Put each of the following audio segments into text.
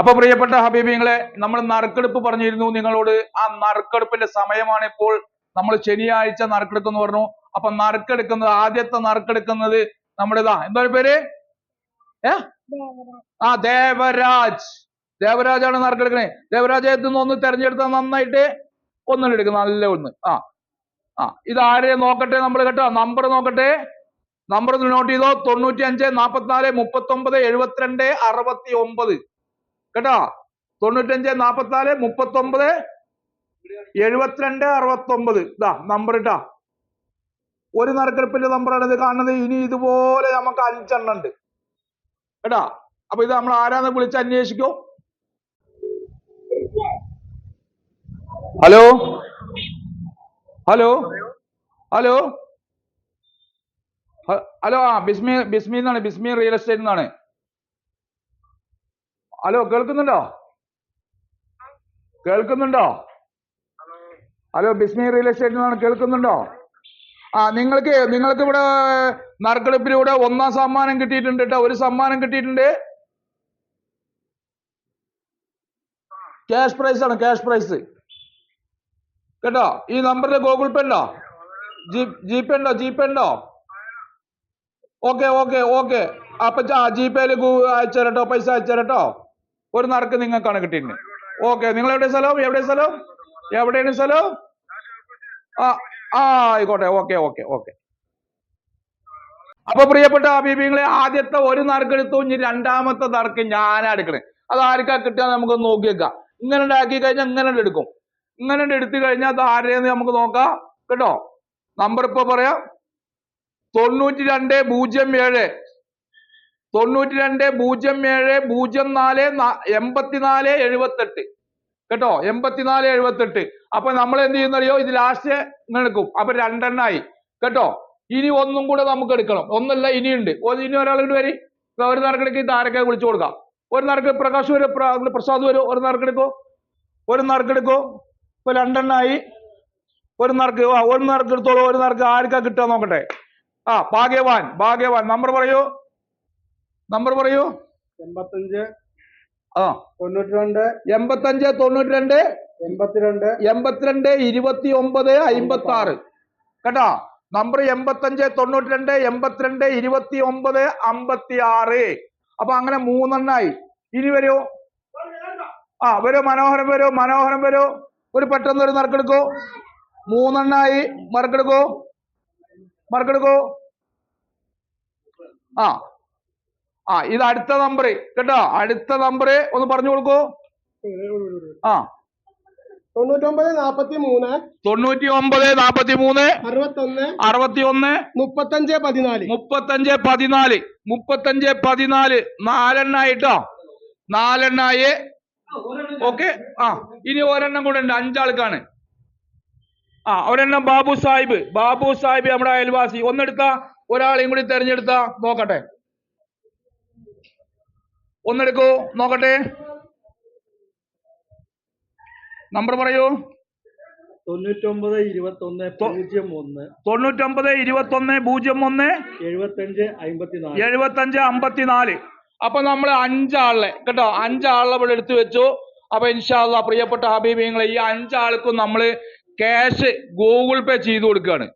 അപ്പൊ പ്രിയപ്പെട്ട ഹബീബിങ്ങളെ നമ്മൾ നറുക്കെടുപ്പ് പറഞ്ഞിരുന്നു നിങ്ങളോട്. ആ നറുക്കെടുപ്പിന്റെ സമയമാണ് ഇപ്പോൾ നമ്മൾ ശനിയാഴ്ച നറുക്കെടുക്കുന്നു പറഞ്ഞു. അപ്പൊ നറുക്കെടുക്കുന്നത് ആദ്യത്തെ നറുക്കെടുക്കുന്നത് നമ്മുടേതാ എന്താ പേര്? ഏ? ആ ദേവരാജ്. ദേവരാജാണ് നറുക്കെടുക്കണേ. ദേവരാജയത്തിൽ നിന്ന് ഒന്ന് തെരഞ്ഞെടുത്താൽ നന്നായിട്ട്? ഒന്നും എടുക്കും നല്ല ഒന്ന്. ആ ആ ഇത് ആരെ നോക്കട്ടെ നമ്മൾ കേട്ടോ? നമ്പർ നോക്കട്ടെ. നമ്പർ നോട്ട് ചെയ്തോ? തൊണ്ണൂറ്റി അഞ്ച് നാപ്പത്തിനാല് മുപ്പത്തി ഒമ്പത് എഴുപത്തിരണ്ട് അറുപത്തി ഒമ്പത് കേട്ടോ? തൊണ്ണൂറ്റഞ്ച് നാപ്പത്തിനാല് മുപ്പത്തി ഒമ്പത് എഴുപത്തിരണ്ട് അറുപത്തി ഒമ്പത് ഇതാ നമ്പർ ഇട്ടാ? ഒരു നറുക്കെടുപ്പിന്റെ നമ്പറാണ് ഇത് കാണുന്നത്. ഇനി ഇതുപോലെ നമുക്ക് അഞ്ചെണ്ണം ഉണ്ട്. കേട്ടാ? അപ്പൊ ഇത് നമ്മൾ ആരാന്ന് വിളിച്ച് അന്വേഷിക്കൂ. ഹലോ? ഹലോ? ഹലോ? ഹലോ ആ ബിസ്മി ബിസ്മി എന്നാണ്. ബിസ്മി റിയൽ എസ്റ്റേറ്റ് എന്നാണ്. ഹലോ കേൾക്കുന്നുണ്ടോ? കേൾക്കുന്നുണ്ടോ? ഹലോ ബിസ്മി റിയൽ എസ്റ്റേറ്റ് നിന്നാണ് കേൾക്കുന്നുണ്ടോ? ആ നിങ്ങൾക്ക് നിങ്ങൾക്ക് ഇവിടെ നറുക്കെടുപ്പിലൂടെ ഒന്നാം സമ്മാനം കിട്ടിയിട്ടുണ്ട് കേട്ടോ ഒരു സമ്മാനം കിട്ടിയിട്ടുണ്ട്. ക്യാഷ് പ്രൈസ് ആണ് ക്യാഷ് പ്രൈസ്. കേട്ടോ? ഈ നമ്പറിൽ ഗൂഗിൾ പേ ഉണ്ടോ? ജി പേ ഉണ്ടോ? ജി പേ ഉണ്ടോ? Okay okay okay. അപ്പൊ ജി പേയിൽ അയച്ചു തരട്ടോ പൈസ അയച്ചു തരട്ടോ ഒരു നറുക്ക് നിങ്ങൾക്കാണ് കിട്ടിയിരുന്നത്. ഓക്കെ നിങ്ങൾ എവിടെ സ്ഥലം? എവിടെ സ്ഥലം? എവിടെയാണ് സ്ഥലം? ആ ആ ആയിക്കോട്ടെ. Okay okay okay. അപ്പൊ പ്രിയപ്പെട്ട അബീബിങ്ങളെ ആദ്യത്തെ ഒരു നറുക്കെടുത്തു ഇനി രണ്ടാമത്തെ നറുക്ക് ഞാനാ എടുക്കണേ. അത് ആർക്കാ കിട്ടുക നമുക്ക് നോക്കി വെക്കാം ഇങ്ങനെ ഉണ്ടാക്കി കഴിഞ്ഞാൽ ഇങ്ങനെ എടുക്കും. ഇങ്ങനെ എടുത്തു കഴിഞ്ഞാൽ അത് ആരെയെന്ന് നമുക്ക് നോക്കാം. കേട്ടോ? നമ്പർ ഇപ്പൊ പറയാം. തൊണ്ണൂറ്റി രണ്ട് പൂജ്യം ഏഴ്. തൊണ്ണൂറ്റി രണ്ട് പൂജ്യം ഏഴ് പൂജ്യം നാല് എൺപത്തിനാല് എഴുപത്തെട്ട്. കേട്ടോ? എൺപത്തിനാല് എഴുപത്തെട്ട്. അപ്പൊ നമ്മൾ എന്ത് ചെയ്യുന്നറിയോ? ഇത് ലാസ്റ്റ് എടുക്കും. അപ്പൊ രണ്ടെണ്ണായി കേട്ടോ? ഇനി ഒന്നും കൂടെ നമുക്ക് എടുക്കണം. ഒന്നല്ല ഇനിയുണ്ട്. ഇനി ഒരാൾ ഇങ്ങോട്ട് വരി ഒരു നറുക്കെടുക്ക് ഇത് ആരൊക്കെ വിളിച്ചു കൊടുക്കാം. ഒരു നറുക്ക് പ്രകാശ് വരും പ്ര- പ്രസാദ് വരും ഒരു നറുക്കെടുക്കോ ഒരു നറുക്കെടുക്കോ ഇപ്പൊ രണ്ടെണ്ണായി ഒരു നറുക്ക് ഒരു നറുക്ക് എടുത്തോളൂ. ഒരു നറുക്ക് ആർക്കാ കിട്ടുക നോക്കട്ടെ. ആ ഭാഗ്യവാൻ ഭാഗ്യവാൻ. നമ്പർ പറയൂ. നമ്പർ പറയൂ. എൺപത്തഞ്ച്. ആ. തൊണ്ണൂറ്റി രണ്ട് എൺപത്തഞ്ച് തൊണ്ണൂറ്റി രണ്ട് എൺപത്തിരണ്ട്. എൺപത്തിരണ്ട് ഇരുപത്തി ഒമ്പത് അമ്പത്തി ആറ് കേട്ടോ? നമ്പർ എൺപത്തഞ്ച് തൊണ്ണൂറ്റി രണ്ട് എൺപത്തിരണ്ട് ഇരുപത്തി ഒമ്പത് അമ്പത്തി ആറ് അപ്പൊ അങ്ങനെ മൂന്നെണ്ണായി. ഇനി വരൂ. ആ വരൂ മനോഹരം വരൂ മനോഹരം വരൂ. ഒരു പെട്ടെന്ന് ഒരു നറുക്കെടുക്കൂ. മൂന്നെണ്ണായി മറക്കെടുക്കൂ. മറക്കെടുക്കൂ. ആ. ആ ഇത് അടുത്ത നമ്പർ കേട്ടോ? അടുത്ത നമ്പർ ഒന്ന് പറഞ്ഞു കൊടുക്കൂ. ആ. തൊണ്ണൂറ്റൊമ്പത് നാപ്പത്തി മൂന്ന് തൊണ്ണൂറ്റി ഒമ്പത് നാപ്പത്തി മൂന്ന് അറുപത്തൊന്ന് അറുപത്തി ഒന്ന് മുപ്പത്തഞ്ച് പതിനാല്. മുപ്പത്തഞ്ച് പതിനാല്. മുപ്പത്തഞ്ച് പതിനാല്. നാലെണ്ണായിട്ടോ നാലെണ്ണായി. ഓക്കെ. ആ ഇനി ഒരെണ്ണം കൂടെ ഉണ്ട്. അഞ്ചാൾക്കാണ്. ആ ഒരെണ്ണം ബാബു സാഹിബ്. ബാബു സാഹിബ് നമ്മുടെ അയൽവാസി. ഒന്നെടുത്ത ഒരാളെയും കൂടി തെരഞ്ഞെടുത്ത. നോക്കട്ടെ. ഒന്നെടുക്കൂ നോക്കട്ടെ. നമ്പർ പറയൂ. തൊണ്ണൂറ്റൊമ്പത് ഇരുപത്തൊന്ന് പൂജ്യം ഒന്ന്. തൊണ്ണൂറ്റൊമ്പത് ഇരുപത്തൊന്ന് പൂജ്യം ഒന്ന്. എഴുപത്തഞ്ച് അമ്പത്തിനാല്. എഴുപത്തഞ്ച് അമ്പത്തിനാല്. അപ്പൊ നമ്മൾ അഞ്ചാളെ കേട്ടോ അഞ്ചാളെ ഇവിടെ എടുത്തു വെച്ചു. അപ്പൊ ഇൻഷാല്ല പ്രിയപ്പെട്ട ഹബീബിങ്ങളെ ഈ അഞ്ചാൾക്കും നമ്മൾ ക്യാഷ് ഗൂഗിൾ പേ ചെയ്തു കൊടുക്കുകയാണ്.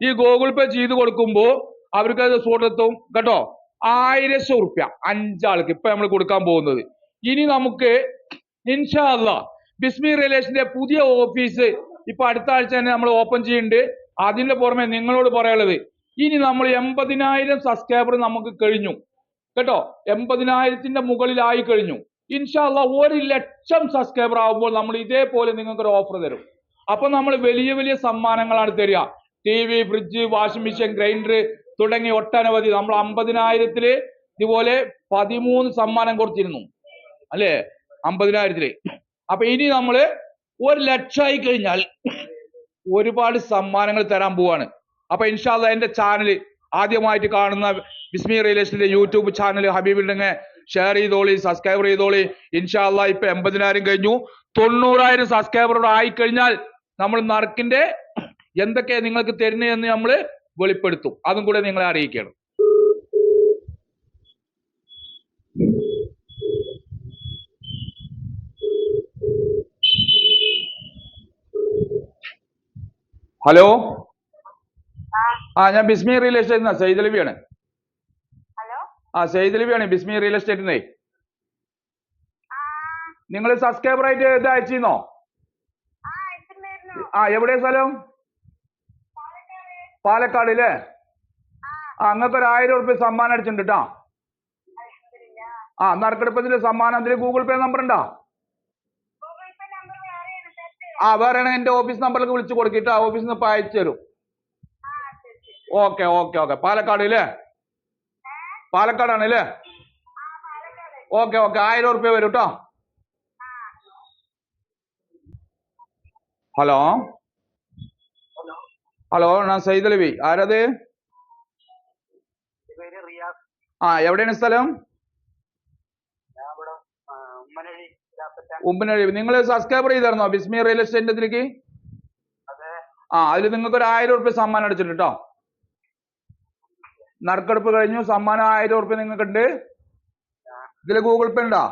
ഈ ഗൂഗിൾ പേ ചെയ്തു കൊടുക്കുമ്പോൾ അവർക്ക് അത് സുഹൃത്തും കേട്ടോ ആയിരം റുപ്യ അഞ്ചാൾക്ക് ഇപ്പൊ നമ്മൾ കൊടുക്കാൻ പോകുന്നത്. ഇനി നമുക്ക് ഇൻഷാല്ല ബിസ്മി റിലേഷന്റെ പുതിയ ഓഫീസ് ഇപ്പൊ അടുത്ത ആഴ്ച തന്നെ നമ്മൾ ഓപ്പൺ ചെയ്യുന്നുണ്ട് അതിന്റെ പുറമെ നിങ്ങളോട് പറയാനുള്ളത് ഇനി നമ്മൾ എൺപതിനായിരം സബ്സ്ക്രൈബർ നമുക്ക് കഴിഞ്ഞു. കേട്ടോ? എൺപതിനായിരത്തിന്റെ മുകളിലായി കഴിഞ്ഞു. ഇൻഷാല്ല ഒരു ലക്ഷം സബ്സ്ക്രൈബർ ആകുമ്പോൾ നമ്മൾ ഇതേപോലെ നിങ്ങൾക്ക് ഒരു ഓഫർ തരും. അപ്പൊ നമ്മൾ വലിയ വലിയ സമ്മാനങ്ങളാണ് തരിക. T V fridge washing machine grinder തുടങ്ങി ഒട്ടനവധി നമ്മൾ അമ്പതിനായിരത്തിൽ ഇതുപോലെ പതിമൂന്ന് സമ്മാനം കൊടുത്തിരുന്നു. അല്ലേ? അമ്പതിനായിരത്തിൽ. അപ്പൊ ഇനി നമ്മൾ ഒരു ലക്ഷമായി കഴിഞ്ഞാൽ ഒരുപാട് സമ്മാനങ്ങൾ തരാൻ പോവാണ്. അപ്പൊ ഇൻഷാല്ല എന്റെ ചാനൽ ആദ്യമായിട്ട് കാണുന്ന ബിസ്മി റിലേഷന്റെ യൂട്യൂബ് ചാനൽ ഹബീബിണ്ടെങ്കിൽ ഷെയർ ചെയ്തോളി സബ്സ്ക്രൈബർ ചെയ്തോളി. ഇൻഷാല്ല ഇപ്പൊ എൺപതിനായിരം കഴിഞ്ഞു. തൊണ്ണൂറായിരം ആയി കഴിഞ്ഞാൽ നമ്മൾ നറുക്കിന്റെ എന്തൊക്കെയാ നിങ്ങൾക്ക് തരുന്നതെന്ന് നമ്മൾ വെളിപ്പെടുത്തും. അതും കൂടെ നിങ്ങളെ അറിയിക്കണം. ഹലോ? ആ ഞാൻ ബിസ്മി റിയൽ എസ്റ്റേറ്റ് നിന്നാ സെയ്തലവിയാണ് ആ സെയ്തലവിയാണ് ബിസ്മി റിയൽ എസ്റ്റേറ്റിനെ നിങ്ങൾ സബ്സ്ക്രൈബർ ആയിട്ട് ഇത് അയച്ചിരുന്നോ? ആ എവിടെയാ സ്ഥലം? പാലക്കാട് പാലക്കാട് അല്ലേ ആ നിങ്ങൾക്ക് ഒരു ആയിരം ഉറുപ്പ്യ സമ്മാനം അടിച്ചിട്ടുണ്ട് കേട്ടോ ആ നറുക്കെടുപ്പത്തിന്റെ സമ്മാനം അതിൽ ഗൂഗിൾ പേ നമ്പർ ഉണ്ടോ ആ വേറെ എന്റെ ഓഫീസ് നമ്പറിലേക്ക് വിളിച്ചു കൊടുക്കിട്ട് ആ ഓഫീസിൽ നിന്ന് അയച്ചു തരും. Okay okay okay. പാലക്കാട് അല്ലേ പാലക്കാടാണ് പാലക്കാട് ഓക്കെ ഓക്കെ. ആയിരം ഉറുപ്പ്യ വരും കേട്ടോ ഹലോ? ഹലോ ഞാൻ സയ്യിദ് അലവി ആരത് ആ എവിടെയാണ് സ്ഥലം? ഉമ്മനഴി നിങ്ങൾ സബ്സ്ക്രൈബർ ചെയ്തായിരുന്നോ ബിസ്മി റിയൽ എസ്റ്റേറ്റിന്റെ ഇതിലേക്ക് ആ അതിൽ നിങ്ങൾക്ക് ഒരു ആയിരം ഉറുപ്പ്യ സമ്മാനം അടിച്ചിട്ടുണ്ട് കേട്ടോ നറുക്കെടുപ്പ് കഴിഞ്ഞു. സമ്മാനം ആയിരം ഉറുപ്പ്യ നിങ്ങൾക്ക് ഉണ്ട് ഇതിൽ ഗൂഗിൾ പേ ഉണ്ടോ?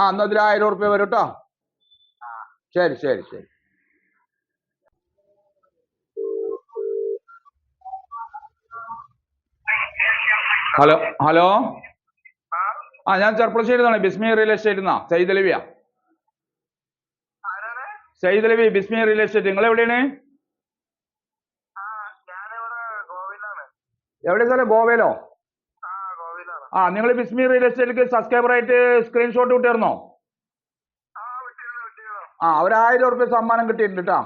ആ എന്നാ ഇതിൽ ആയിരം ഉറുപ്പ്യ വരും കേട്ടോ ശരി ശരി ശരി. ഹലോ ഹലോ ആ ഞാൻ ചെർപ്പളശ്ശേരി നിന്നാണ്. ബിസ്മി റിയൽ എസ്റ്റേറ്റ് നിന്നാ. സയ്യിദ് സൈദലവി ബിസ്മി റിയൽ എസ്റ്റേറ്റ് നിങ്ങൾ എവിടെയാണ്? എവിടെ സ്ഥലം? ഗോവയിലോ? ആ നിങ്ങൾ ബിസ്മി റിയൽ എസ്റ്റേറ്റിലേക്ക് സബ്സ്ക്രൈബർ ആയിട്ട് സ്ക്രീൻഷോട്ട് വിട്ടിരുന്നോ ആ ഒരു ആയിരം ഉറുപ്പ്യ സമ്മാനം കിട്ടിയിട്ടുണ്ട് കേട്ടോ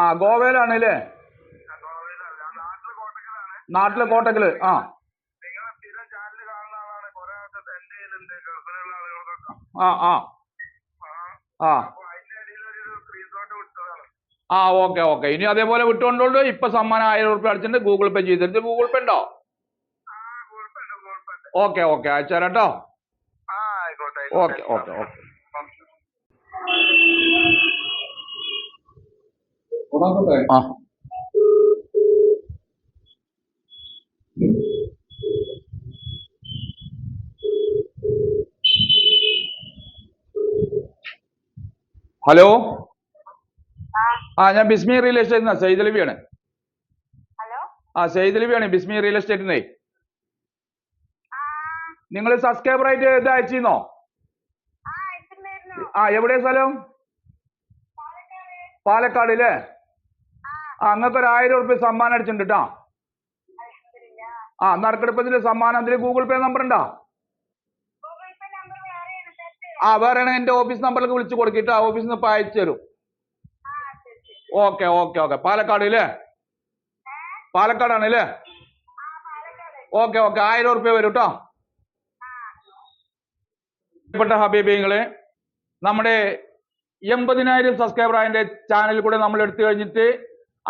ആ ഗോവയിലാണ് അല്ലേ ഞാൻ ഗോവയിലാണ് ഞാൻ നാട്ടിൽ കോട്ടക്കലാണ് നാട്ടിലെ കോട്ടക്കൽ ആ. ആ ആ. ആ. ആ ഓക്കെ ഓക്കെ. ഇനി അതേപോലെ വിട്ടുകൊണ്ടോണ്ട് ഇപ്പൊ സമ്മാനം ആയിരം ഉറുപ്പ്യ അടിച്ചിട്ട് ഗൂഗിൾ പേ ചെയ്തിട്ട് ഗൂഗിൾ പേ ഉണ്ടോ? Okay okay. അയച്ചു ഓക്കെ ഓക്കെ ഓക്കെ. ആ. ഹലോ ആ ഞാൻ ബിസ്മി റിയൽ എസ്റ്റേറ്റ് നിന്നാ അലവിയാണ് ഹലോ ആ സെയ്ദ് ലബിയാണ് ബിസ്മി റിയൽ എസ്റ്റേറ്റിന്റെ നിങ്ങൾ സബ്സ്ക്രൈബർ ആയിട്ട് ഇത് അയച്ചിരുന്നോ? ആ എവിടെയാ എവിടെ സ്ഥലം? പാലക്കാട്. അല്ലേ ആ. അങ്ങക്ക് ഒരു ആയിരം ഉറുപ്പ്യ സമ്മാനം അടിച്ചിട്ടുണ്ട് കേട്ടോ ആ നറുക്കെടുപ്പത്തിന്റെ സമ്മാനം അതിൽ ഗൂഗിൾ പേ നമ്പർ ഉണ്ടോ ഗൂഗിൾ പേ നമ്പർ വേറെയാണ് തെറ്റ് ആ വേറെ എന്റെ ഓഫീസ് നമ്പറിലേക്ക് വിളിച്ചു കൊടുക്കിട്ട് ആ ഓഫീസിൽ നിന്ന് ഇപ്പൊ അയച്ചു തരും. ഓക്കെ ഓക്കെ ഓക്കെ പാലക്കാട് ഇല്ലേ? പാലക്കാടാണ് ഇല്ലേ ഓക്കെ ഓക്കെ ആയിരം ഉറുപ്പ്യ വരും കേട്ടോ പ്രിയപ്പെട്ട ഹബീബിങ്ങളെ നമ്മുടെ എൺപതിനായിരം സബ്സ്ക്രൈബർ അതിന്റെ ചാനലിൽ കൂടെ നമ്മൾ എടുത്തു കഴിഞ്ഞിട്ട്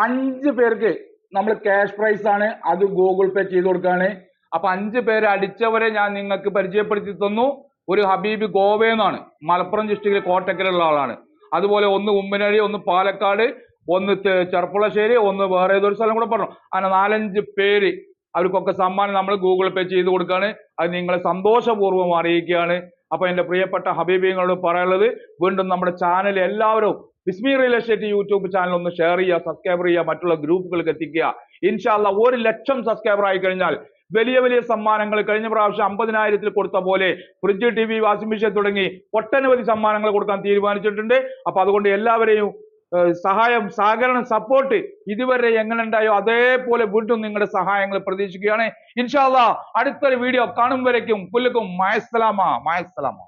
അഞ്ച് പേർക്ക് നമ്മൾ ക്യാഷ് പ്രൈസ് ആണ് അത് ഗൂഗിൾ പേ ചെയ്ത് കൊടുക്കുകയാണ്. അപ്പൊ അഞ്ച് പേര് അടിച്ചവരെ ഞാൻ നിങ്ങൾക്ക് പരിചയപ്പെടുത്തി തന്നു. ഒരു ഹബീബ് ഗോവയെന്നാണ് മലപ്പുറം ഡിസ്ട്രിക്റ്റിൽ കോട്ടക്കലുള്ള ആളാണ്. അതുപോലെ ഒന്ന് ഉമ്മനഴി ഒന്ന് പാലക്കാട് ഒന്ന് ചെർപ്പുളശ്ശേരി ഒന്ന് വേറെ ഏതൊരു സ്ഥലം കൂടെ പറഞ്ഞു. അങ്ങനെ നാലഞ്ച് പേര് അവർക്കൊക്കെ സമ്മാനം നമ്മൾ ഗൂഗിൾ പേ ചെയ്ത് കൊടുക്കുകയാണ് അത് നിങ്ങളെ സന്തോഷപൂർവം അറിയിക്കുകയാണ്. അപ്പൊ എന്റെ പ്രിയപ്പെട്ട ഹബീബിങ്ങളോട് പറയാനുള്ളത് വീണ്ടും നമ്മുടെ ചാനൽ എല്ലാവരും Bismi real estate YouTube channel ഒന്ന് ഷെയർ ചെയ്യുക സബ്സ്ക്രൈബ് ചെയ്യുക മറ്റുള്ള ഗ്രൂപ്പുകൾക്ക് എത്തിക്കുക. ഇൻഷാല്ല ഒരു ലക്ഷം സബ്സ്ക്രൈബർ ആയി കഴിഞ്ഞാൽ വലിയ വലിയ സമ്മാനങ്ങൾ കഴിഞ്ഞ പ്രാവശ്യം അമ്പതിനായിരത്തിൽ കൊടുത്ത പോലെ fridge T V washing machine തുടങ്ങി ഒട്ടനവധി സമ്മാനങ്ങൾ കൊടുക്കാൻ തീരുമാനിച്ചിട്ടുണ്ട്. അപ്പൊ അതുകൊണ്ട് എല്ലാവരെയും സഹായം സഹകരണം സപ്പോർട്ട് ഇതുവരെ എങ്ങനെ ഉണ്ടായോ അതേപോലെ വീണ്ടും നിങ്ങളുടെ സഹായങ്ങൾ പ്രതീക്ഷിക്കുകയാണ്. ഇൻഷാല്ല അടുത്തൊരു വീഡിയോ കാണും വരയ്ക്കും. പുല്ലുക്കും മായസ്സലാമ മായസ്സലാമ.